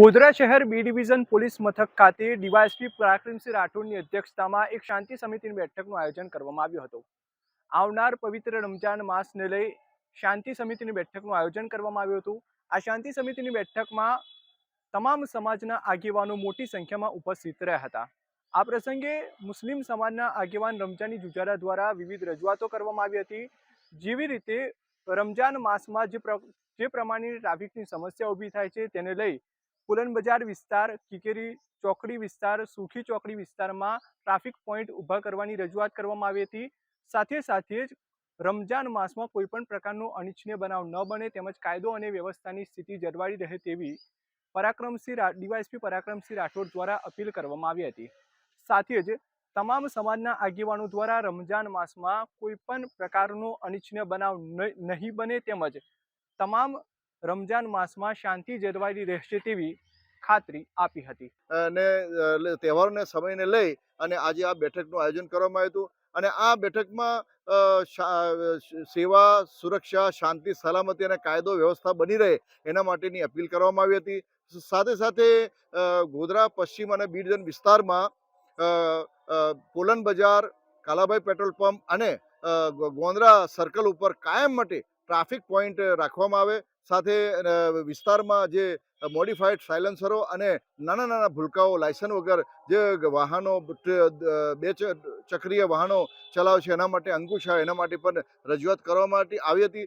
ગોધરા શહેર B division police મથક ખાતે ડીવાયએસપી પરાક્રમસિંહ રાઠોડની અધ્યક્ષતામાં એક શાંતિ સમિતિની બેઠકનું આયોજન કરવામાં આવ્યું હતું. આવનાર પવિત્ર રમજાન માસને લઈ શાંતિ સમિતિની બેઠકનું આયોજન કરવામાં આવ્યું હતું. આ શાંતિ સમિતિની બેઠકમાં તમામ સમાજના આગેવાનો મોટી સંખ્યામાં ઉપસ્થિત રહ્યા હતા. આ પ્રસંગે મુસ્લિમ સમાજના આગેવાન રમજાની જુજારા દ્વારા વિવિધ રજૂઆતો કરવામાં આવી હતી. જેવી રીતે રમજાન માસમાં જે જે પ્રમાણેની ટ્રાફિકની સમસ્યા ઊભી થાય છે તેને લઈ પુલન બજાર વિસ્તાર, કિકેરી ચોકડી વિસ્તાર, સુખી ચોકડી વિસ્તારમાં ટ્રાફિક પોઈન્ટ ઊભા કરવાની રજૂઆત કરવામાં આવી હતી. સાથે સાથે જ રમજાન માસમાં કોઈ પણ પ્રકારનો અનિચ્છનીય બનાવ ન બને તેમજ કાયદો અને વ્યવસ્થાની સ્થિતિ જળવાઈ રહે તેવી પરાક્રમસિંહ ડીવાયએસપી પરાક્રમસિંહ રાઠોડ દ્વારા અપીલ કરવામાં આવી હતી. સાથે જ તમામ સમાજના આગેવાનો દ્વારા રમજાન માસમાં કોઈ પણ પ્રકારનો અનિચ્છનીય બનાવ નહીં બને તેમજ તમામ રમજાન માસમાં શાંતિ જળવાઈ રહેશે તેવી ખાતરી આપી હતી. અને અ, સમયને લઈ અને આજે આ બેઠકનું આયોજન કરવામાં આવ્યું હતું. અને આ બેઠકમાં સેવા સુરક્ષા શાંતિ સલામતી અને કાયદો વ્યવસ્થા બની રહે એના માટેની અપીલ કરવામાં આવી હતી. સાથે સાથે ગોધરા પશ્ચિમ અને બીડજન વિસ્તારમાં પોલન બજાર કાલાભાઈ પેટ્રોલ પંપ અને ગોંદરા સર્કલ ઉપર કાયમ માટે ટ્રાફિક પોઈન્ટ રાખવામાં આવે. સાથે વિસ્તારમાં જે મોડિફાઈડ સાયલન્સરો અને નાના નાના ભૂલકાઓ લાયસન્સ વગર જે વાહનો, બે ચક્રીય વાહનો ચલાવે છે, એના માટે અંકુશ આવે, એના માટે પણ રજૂઆત કરવામાં માટે આવી હતી.